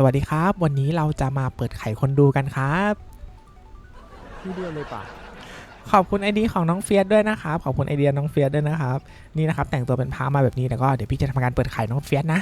สวัสดีครับ วันนี้เราจะมาเปิดไขคนดูกันครับทีเดียวเลยป่ะขอบคุณไอดีของน้องเฟียสด้วยนะครับขอบคุณไอเดียน้องเฟียสด้วยนะครับนี่นะครับแต่งตัวเป็นพระมาแบบนี้แล้วก็เดี๋ยวพี่จะทำการเปิดไข่น้องเฟียสนะ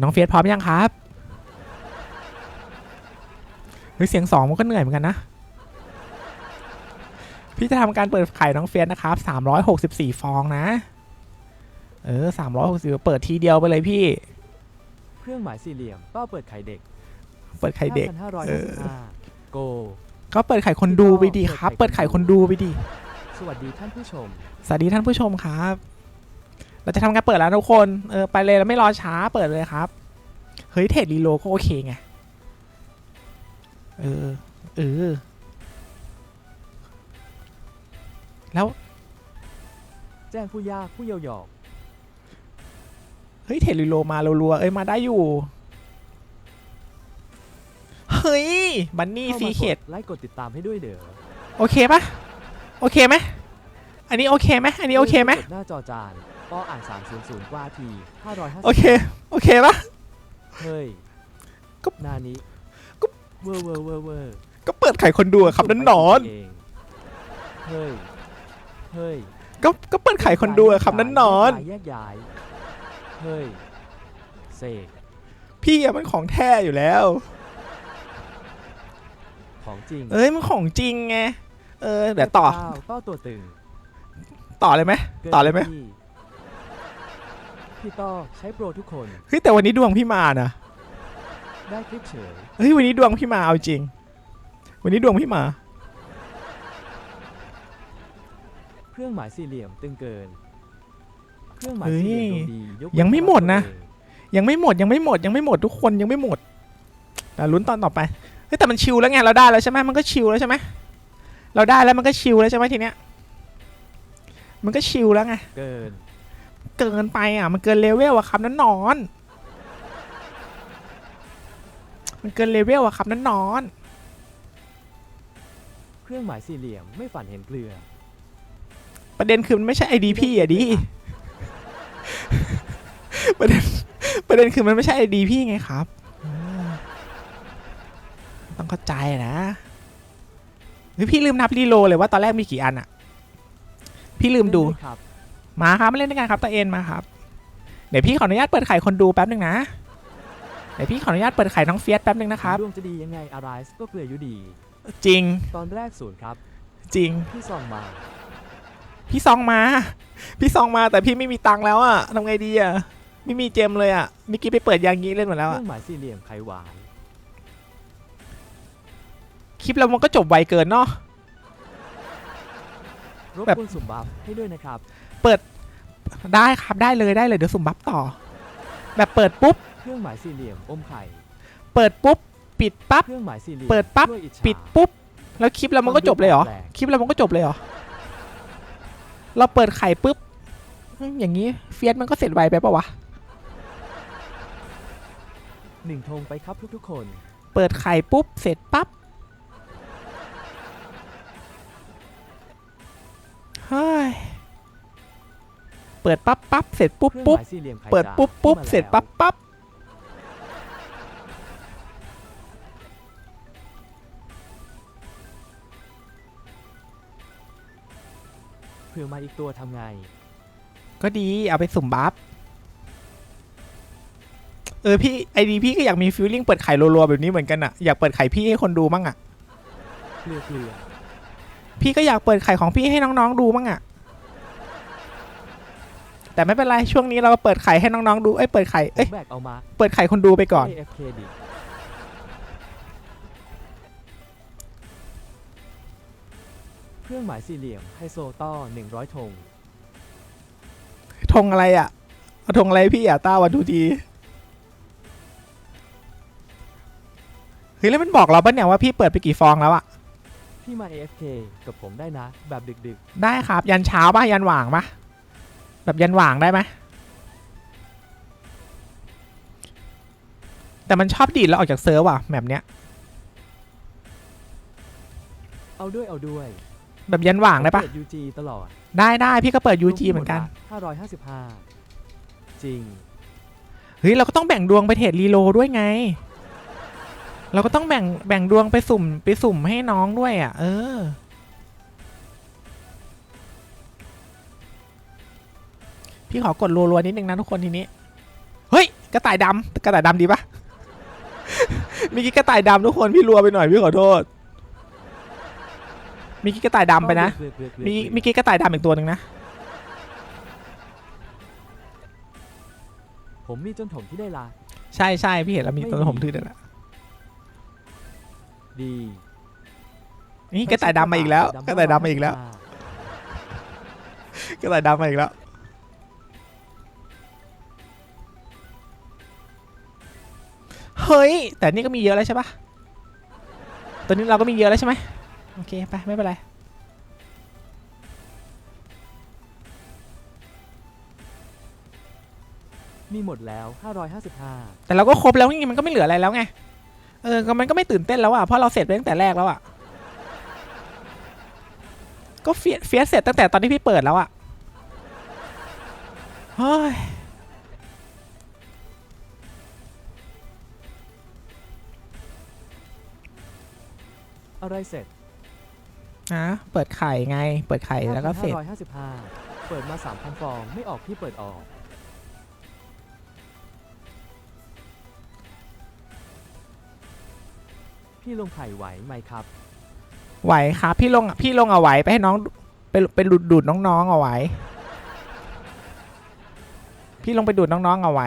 น้องเฟียสพร้อมยังครับเฮ้ยเสียงสองมันก็เหนื่อยเหมือนกันนะพี่จะทำการเปิดไข่น้องเฟียสนะครับ364 ฟองนะ เออ360เปิดทีเดียวไปเลยพี่ เครื่องหมายสี่เหลี่ยมเป้าเปิดไข่เด็กเปิดไข่เด็ก5,555โกก็เปิดไข่คนดูไปดีครับ เปิดไข่คนดูไปดีสวัสดีท่านผู้ชม สวัสดีท่านผู้ชมครับ เราจะทำการเปิดแล้วทุกคน เออไปเลยแล้วไม่รอช้าเปิดเลยครับ เฮ้ยเทรดรีโลก็โอเคไง เออ เออ แล้ว แจ้งผู้ยากผู้เยาว์หยอกเฮ้ยเทรดรีโลมารัวๆเอ้ยมาได้อยู่ เฮ้ย บันนี่ข้าซีมาเคกดดไลค์กดติดตามให้ด้วยเด้อโอเคปะโอเคไหมอันนี้โอเคไหมอันนี้โอเคไหมกดหน้าจอจานป้ออ่าน300กว่าที550โอเค โอเคปะเฮ้ยก็นานี้ก็เวอร์เวอร์เวอร์เวอร์ก็เปิดไข่คนดูอะครับนั่นนอนเองเฮ้ยเฮ้ยก็ก็เปิดไข่คนดูอะครับนั่นนอนแยกย้าย เฮ้ย เสก พี่อะมันของแท้อยู่แล้ว ของจริงเอ้ยมันของจริงไง เออเดี๋ยวต่อ เจ้าเป้าตัวตึงต่อเลยไหมกินต่อเลยไหมที่พี่ต้อใช้โปรทุกคน เฮ้ยแต่วันนี้ดวงพี่มานะ ได้คลิปเฉย เฮ้ยวันนี้ดวงพี่มาเอาจริง วันนี้ดวงพี่มา เครื่องหมายสี่เหลี่ยมตึงเกิน เครื่องหมายสี่เหลี่ยมดวงดียกเว้นยังไม่หมดนะตัวเองยังไม่หมดยังไม่หมดยังไม่หมดทุกคนยังไม่หมด แต่ลุ้นตอนต่อไปเฮ้ยแต่มันชิลแล้วไงเราได้แล้วใช่ไหมมันก็ชิลแล้วใช่ไหมเราได้แล้วมันก็ชิลแล้วใช่ไหมทีเนี้ยมันก็ชิลแล้วไงเกินเกินไปอะมันเกินเลเวลอะครับนั่นนอน มันเกินเลเวลอะครับนั่นนอน เครื่องหมายสี่เหลี่ยมไม่ฝันเห็นเกลือ ประเด็นคือมันไม่ใช่ไอดีพี่อะดิ ประเด็นประเด็นคือมันไม่ใช่ไอดีพี่ไงครับอืมต้องเข้าใจนะเฮ้ยพี่ลืมนับรีโหลดเลยว่าตอนแรกมีกี่อันอะพี่ลืมดูเล่นไหครับมาครับมาเล่นด้วยกันครับตาเอ็นมาครับเดี๋ยวพี่ขออนุญาตเปิดไข่คนดูแป๊บหนึ่งนะเดี๋ยวพี่ขออนุญาตเปิดไข่น้องเฟียสแป๊บหนึ่งนะครับดวงจะดียังไงอะไรก็เกลืออยู่ดี จริง ตอนแรกศูนย์ครับ จริง พี่ซองมา พี่ซองมา พี่ซองมาแต่พี่ไม่มีตังค์แล้วอะทำไงดีอะไม่มีเจมเลยอะเมื่อกี้ไปเปิดยางงี้เล่นหมดแล้วเคอะรื่องหมายสี่เหลี่ยมไขหวานคลิปเรามันก็จบไวเกินเนาะ รบแบบ กวนสุ่มบัฟให้ด้วยนะครับได้ครับได้เลยได้เลยเดี๋ยวสุ่มบัฟต่อ แบบเปิดปุ๊บ เครื่องหมายสี่เหลี่ยมอมไข่ เปิดปุ๊บ ปิดปั๊บ เครื่องหมายสี่เหลี่ยมเปิดปั๊บกล้วยอิจฉาปิดปุ๊บ แล้วคลิปเรามันก็จบเลยเหรอแปลกคลิปเรามันก็จบเลยเหรอ เราเปิดไข่ปุ๊บอืมอย่างนี้เฟียสมันก็เสร็จไวไปปะวะ หนึ่งธงไปครับทุกๆคน เปิดไข่ปุ๊บ เสร็จปั๊บเฮ้ยเปิดปั๊บปั๊บเสร็จปุ๊บเครื่องปุ๊บหมายสี่เหลี่ยมไข่เปิดจ๋าปุ๊บปุ๊บข้ามาเสร็จแล้วปั๊บปั๊บ เผื่อมาอีกตัวทำไง ก็ดีเอาไปสุ่มบัฟ เออพี่ไอดีพี่ก็อยากมีฟิลลิ่งเปิดไข่รัวๆแบบนี้เหมือนกันอะอยากเปิดไข่พี่ให้คนดูมั่งอะเกลือเกลือพี่ก็อยากเปิดไข่ของพี่ให้น้องๆดูมั่งอะแต่ไม่เป็นไรช่วงนี้เราเปิดไข่ให้น้องๆดูเอ้ยเปิดไข่ผเอ้ยมแบกเอามาเปิดไข่คนดูไปก่อน AFK ดิ เครื่องหมายสี่เหลี่ยมไฮโซต้อ100ธงธงอะไรอะเอาธงอะไรพี่อะต้าวันดูดีเฮ้ยแล้วมันบอกเราปะเนี่ยว่าพี่เปิดไปกี่ฟองแล้วอะพี่มา AFK กับผมได้นะ แบบดึกได้ครับ ยันเช้าปะยันหว่างปะแบบยันหว่างได้ไหมแต่มันชอบดีดเราออกจากเซิร์ฟว่ะแบบเนี้ย ๆ เอาด้วยเอาด้วย แบบยันหว่างได้ปะผมเปิด UG ตลอดได้ได้พี่ก็เปิด UG เหมือนกัน 555 จริง เฮ้ย เราก็ต้องแบ่งดวงไปเทรดรีโลด้วยไง เราก็ต้องแบ่งแบ่งดวงไปสุ่มไปสุ่มให้น้องด้วยอะ เออ พี่ขอกดรัวๆนิดนึงนะทุกคนทีนี้ เฮ้ย กระต่ายดำกระต่ายดำดีปะ เมีกี้กระต่ายดำทุกคนพี่รัวไปหน่อยพี่ขอโทษเมีกี้กระต่ายดำไปนะเลือกเลือกเลือกมีเลือกเมีกี้กระต่ายดำอีกตัวหนึ่งนะ ผมมีจนถมที่ได้ละใช่ใช่พี่เห็นแล้วมีไม่ตัวมีผมทื่อเดียวละดี นี่กระต่ายดำมาอีกแล้วกระต่ายดำมาอีกแล้วกระต่ายดำมาอีกแล้ว เฮ้ย แต่นี่ก็มีเยอะแล้วใช่ปะตัวนี้เราก็มีเยอะแล้วใช่ไหม โอเค ไป ไม่เป็นไรมีหมดแล้ว 555 แต่เราก็ครบแล้วนี่มันก็ไม่เหลืออะไรแล้วไง เออก็มันก็ไม่ตื่นเต้นแล้วอะ เพราะเราเสร็จไปตั้งแต่แรกแล้วอะ ก็เฟียสเฟียสเสร็จตั้งแต่ตอนที่พี่เปิดแล้วอะ เฮ้ย อะไรเสร็จ นะเปิดไข่ไง เปิดไข่แล้วก็เสร็จ 5,555 เปิดมา 3,000 ฟอง ไม่ออกพี่เปิดออก พี่ลงไข่ไหวไหมครับ ไหวครับพี่ลงพี่ลงเอาไหวไปให้น้องไปไปดูดดูดน้องๆเอาไหวพี่ลงไปดูดน้องๆเอาไหว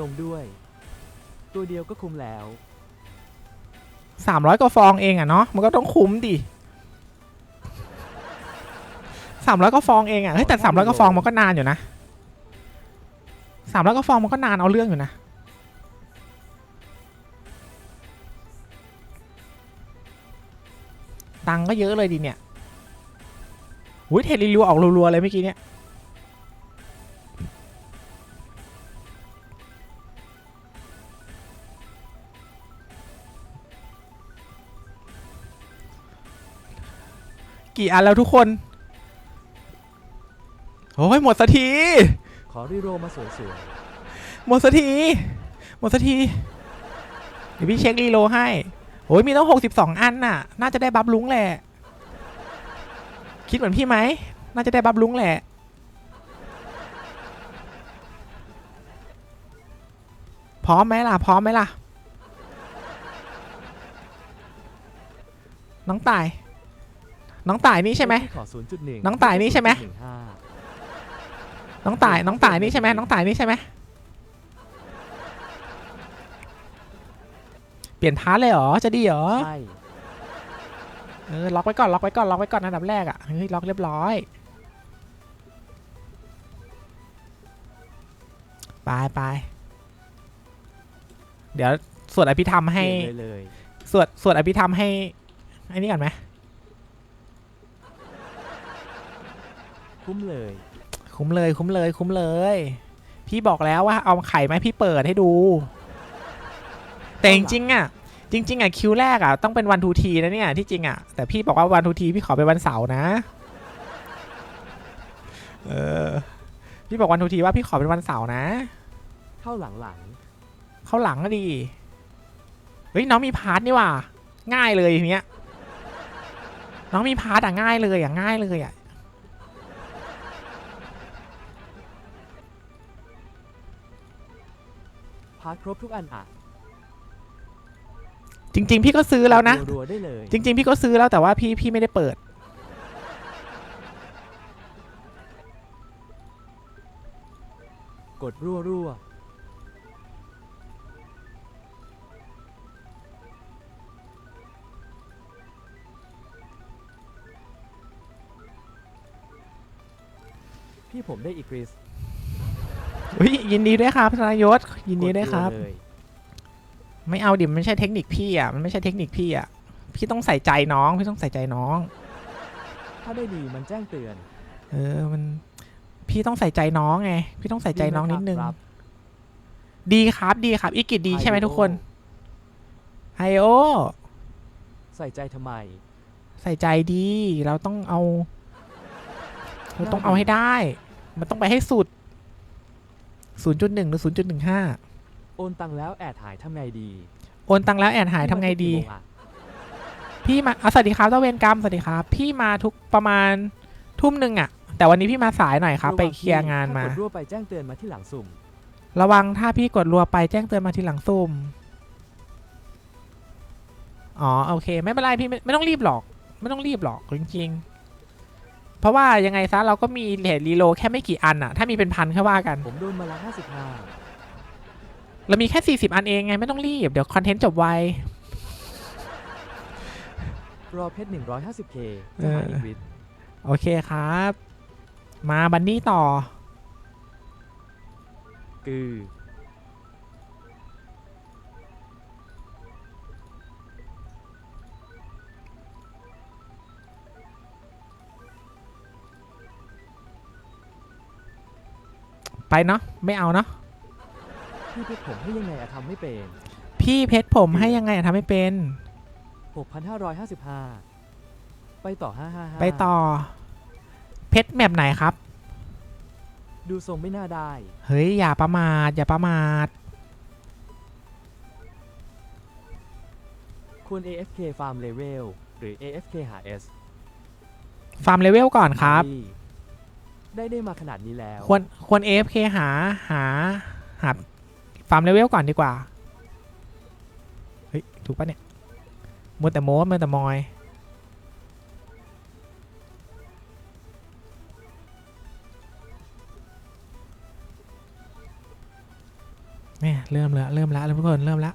ลงด้วย ตัวเดียวก็คุมแล้วสามร้อยกว่าฟองเองอะเนาะมันก็ต้องคุ้มดิสามร้อยกว่าฟองเองอะเฮ้ยแต่สามร้อยกว่าฟองมันก็นานอยู่นะสามร้อยกว่าฟองมันก็นานเอาเรื่องอยู่นะตังก็เยอะเลยดิเนี่ยอุ้ยเทรดรีวิวออกรัวๆเลยเมื่อกี้เนี่ย กี่อันแล้วทุกคน โอ้ยหมดสักที ขอรีโรมาสวยหมดสักที หมดสักที เดี๋ยวพี่เช็ครีโหลดให้ โอ้ยมีต้อง 62 อันน่ะ น่าจะได้บัฟลุงแหละ คิดเหมือนพี่ไหม น่าจะได้บัฟลุงแหละ พร้อมไหมล่ะ พร้อมไหมล่ะ น้องต่าย น้องต่ายนี่ๆใช่ไหมพี่ขอ0.1น้องต่ายนี่ใช่ไหม 0.15น้องต่าย น้องต่ายนี่ใช่ไหมน้องต่ายนี่ใช่ไหมเปลี่ยนพาร์ทเลยเหรอ จะดีเหรอ ใช่ เออ ล็อกไว้ก่อน ล็อกไว้ก่อน ล็อกไว้ก่อนอันดับแรกอะ เฮ้ย ล็อกเรียบร้อย ไปไปเดี๋ยวสวดอภิธรรมให้ เปลี่ยนเลยเลย สวดสวดอภิธรรมให้ไอ้นี่ก่อนไหม คุ้มเลย คุ้มเลยคุ้มเลยคุ้มเลย พี่บอกแล้วว่าเอาไข่ไหมาให้พี่เปิดให้ดู แต่จริงๆอะจริง ๆอะคิวแรกอะต้องเป็นวันทูทีนะเนี่ยที่จริงอะแต่พี่บอกว่าวันทูทีพี่ขอเป็นวันเสาร์นะ เออ พี่บอกวันทูทีว่าพี่ขอเป็นวันเสาร์นะ เข้าหลังหลังเข้าหลังก็ดีเฮ้ยน้องมีพาร์ทนี่ว่ะง่ายเลยทีเนี้ยน้องมีพาร์ทอะง่ายเลยอะง่ายเลยอะาร์ทครบทุกอันอะจริง ๆ พี่ก็ซื้อแล้วนะ รัวๆได้เลยจริง ๆ พี่ก็ซื้อแล้วแต่ว่าพี่พี่ไม่ได้เปิด กดรัวรัวพี่ผมได้อีกริส เฮ้ยยินดีด้วยครับธนายศยินดีด้วยครับ กเลยไม่เอาดิมันไม่ใช่เทคนิคพี่อะมันไม่ใช่เทคนิคพี่อะพี่ต้องใส่ใจน้องพี่ต้องใส่ใจน้อง ถ้าได้ดีมันแจ้งเตือนเออมันพี่ต้องใส่ใจน้องไงพี่ต้องใส่ใจน้องนิดนึง ครับดีครับดีครับอีกิจดีใช่ไหมทุกคนไฮโอใส่ใจทำไม ใส่ใจดีเราต้องเอา เราต้องเอาให้ได้ มันต้องไปให้สุด 0.1 หรือ 0.15 โอนตังแล้วแอดหายทำไงดีโอนตังแล้วแอนหายทำไงดีพี่มาทุกกี่โมงอะพี่มาอะสวัสดีครับเจ้าเวรกรรมสวัสดีครับ พี่มาทุกประมาณทุ่มหนึ่งอะแต่วันนี้พี่มาสายหน่อยครับ ไปเคลียร์งานมา ถ้กดรั่วไปแจ้งเตือนมาที่หลังสุ่ม ระวังถ้าพี่กดรัวไปแจ้งเตือนมาทีหลังซุ่ม อ๋อ โอเค ไม่เป็นไรพี่ไม่ไม่ต้องรีบหรอก ไม่ต้องรีบหรอกจริงๆ เพราะว่ายังไงซะเราก็มีเลทรีโลแค่ไม่กี่อันอะถ้ามีเป็นพันแค่ว่ากัน ผมโดนมาละ55เรามีแค่ 40 อันเองไงไม่ต้องรีบ เดี๋ยวคอนเทนต์จบไว รอเพชร 150k จะหาอีกวิทย์โอเคครับ มาบันนี่ต่อ คือ ไปเนาะไม่เอาเนาะพี่เพชรผมให้ยังไงอะทำไม่เป็น พี่เพชรผมให้ยังไงอะทำไม่เป็น 6,555 ไปต่อ 555 ไปต่อ เพชรแมปไหนครับ ดูทรงไม่น่าได้ เฮ้ย อย่าประมาทอย่าประมาทควร AFK Farm Level หรือ AFK หา S ฟาร์มเลเวลก่อนครับ ดี ได้ได้มาขนาดนี้แล้ว ควรควร AFK หาหาหาฟาร์มเลเวลก่อนดีกว่า เฮ้ย ถูกปะเนี่ยมัวแต่โม้มัวแต่มอยแม่เริ่มแล้วเริ่มแล้วทุกคนเริ่มแล้ว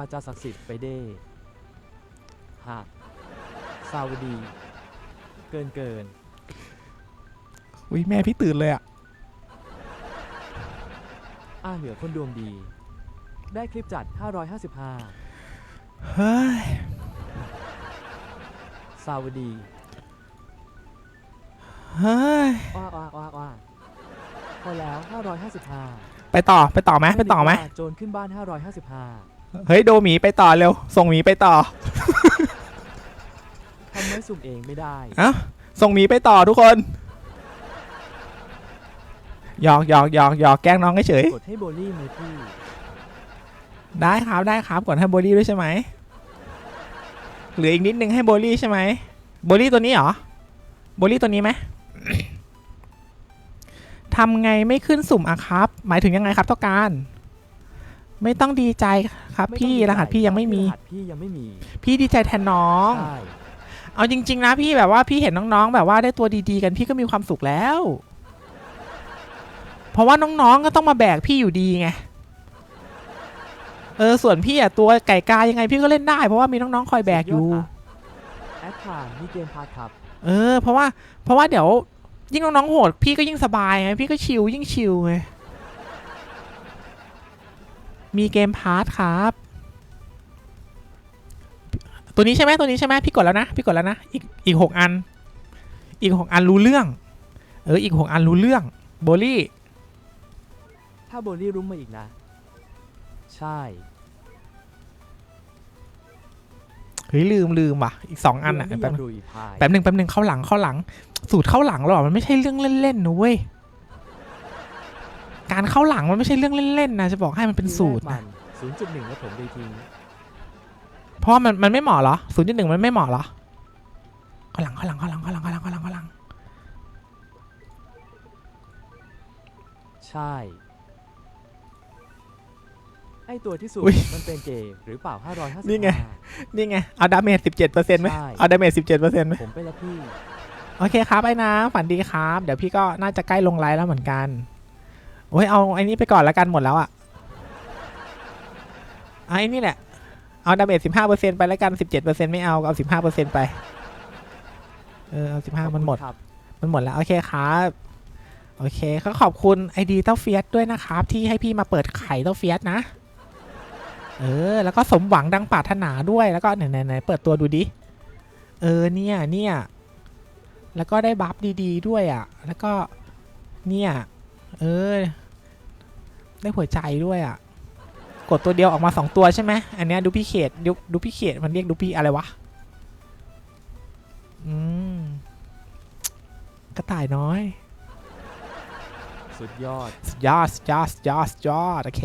วาจาศักดิ์สิทธิ์ไปเด้ฮะซาวดี เกินเกินอุ้ยแม่พี่ตื่นเลยอะอ่าเหลือคนดวงดี ได้คลิปจัด 555 เฮ้ย ซาวดีเฮ้ย อ้าอ้าอ้าอ้าพอแล้ว 555 ไปต่อไปต่อไหมไปต่อไหมโจรขึ้นบ้าน 555 เฮ้ยโดหมีไปต่อเร็ว ส่งหมีไปต่อทำไว้สุ่มเองไม่ได้ เอ้าส่งหมีไปต่อทุกคนหยอกหยอกหยอกหยอกแกล้งน้องเฉยกดให้โบลี่ไหมพี่ ๆได้ครับได้ครับก่อนให้โบลี่ด้วยใช่ไหมเหลืออีกนิดนึงให้โบลี่ใช่ไหมโบลี่ตัวนี้เหรอโบลี่ตัวนี้ไหม ทำไงไม่ขึ้นสุ่มอะครับ หมายถึงยังไงครับต้องการ ไม่ต้องดีใจครับไม่ต้องพี่ดีใจรหัสพี่ยังไม่มีรหัสพี่ยังไม่มี พี่ดีใจแทนน้อง ใช่เอาจริง ๆ นะพี่แบบว่าพี่เห็นน้องๆ แบบว่าได้ตัวดีๆ กันพี่ก็มีความสุขแล้ว เพราะว่าน้องๆ ก็ต้องมาแบกพี่อยู่ดีไง เออส่วนพี่อะตัวไก่กายังไงพี่ก็เล่นได้ เพราะว่ามีน้องๆ คอยแบกอยู่สุดดะแอดผ่านมีเกมพาร์ทครับ เออ เพราะว่าเพราะว่าเดี๋ยวยิ่งน้องๆโหดพี่ก็ยิ่งสบายไงพี่ก็ชิลยิ่งชิลไง มีเกมพาร์ทครับ ตัวนี้ใช่ไหมตัวนี้ใช่ไหมพี่กดแล้วนะ พี่กดแล้วนะ อีกอีกหกอัน อีกหกอันรู้เรื่อง เออ อีกหกอันรู้เรื่อง โบลี่ ถ้าโบลี่รุ้มมาอีกนะ ใช่ เฮ้ยลืมลืมว่ะ อีกสองอันอะเรื่แป๊บงนึงดูอีพายแป๊บหนึ่งแป๊บหนึ่งเข้าหลังเข้าหลัง สูตรเข้าหลังหรอ มันไม่ใช่เรื่องเล่นๆนะเว้ย การเข้าหลังมันไม่ใช่เรื่องเล่นๆนะจะบอกให้มันเป็นสูตรมันะน0.1แล้วผมได้ทิ้งเพราะว่ามันมันไม่เหมาะเหรอศูนย์จุดหนึ่งมันไม่เหมาะเหรอเข้าหลังเข้าหลังเข้าหลังเข้าหลังเข้าหลังเข้าหลังเข้าหลังใช่ ไอตัวที่สุดอุ๊ยมันเป็นเกย์หรือเปล่า 555นี่ไง นี่ไงเอาดาเมจสิบเจ็ดเปอร์เซ็นต์ไหมใช่ เอาดาเมจสิบเจ็ดเปอร์เซ็นต์ไหมผมเป็นละพี่ โอเคครับไอ้น้ำฝันดีครับ เดี๋ยวพี่ก็น่าจะใกล้ลงไลน์แล้วเหมือนกัน โอ้ยเอาไอ้นี่ไปก่อนแล้วกันหมดแล้วอะเอาไอ้นี่แหละ เอาดาเมจสิบห้าเปอร์เซ็นต์ไปแล้วกันสิบเจ็ดเปอร์เซ็นต์ไม่เอาเอาสิบห้าเปอร์เซ็นต์ไป เออเอาสิบห้ามันหมดขอบคุณครับมันหมดแล้ว โอเคครับโอเคก็ขอบคุณไอดีเต้าเฟียสด้วยนะครับ ที่ให้พี่มาเปิดไข่เต้าเฟียสนะ เออ แล้วก็สมหวังดังปรารถนาด้วยแล้วก็ไหนไหนไหนเปิดตัวดูดิ เออเนี่ยเนี่ยแล้วก็ได้บัฟดี ๆ ด้วยอะ แล้วก็เนี่ย เออ ได้หัวใจด้วยอะ กดตัวเดียวออกมาสองตัวใช่ไหมอันเนี้ยดูพี่เขตดูดูพี่เขตมันเรียกดูพี่อะไรวะ อืม กระต่ายน้อย สุดยอด สุดยอดสุดยอดสุดยอดสุดยอดโอเค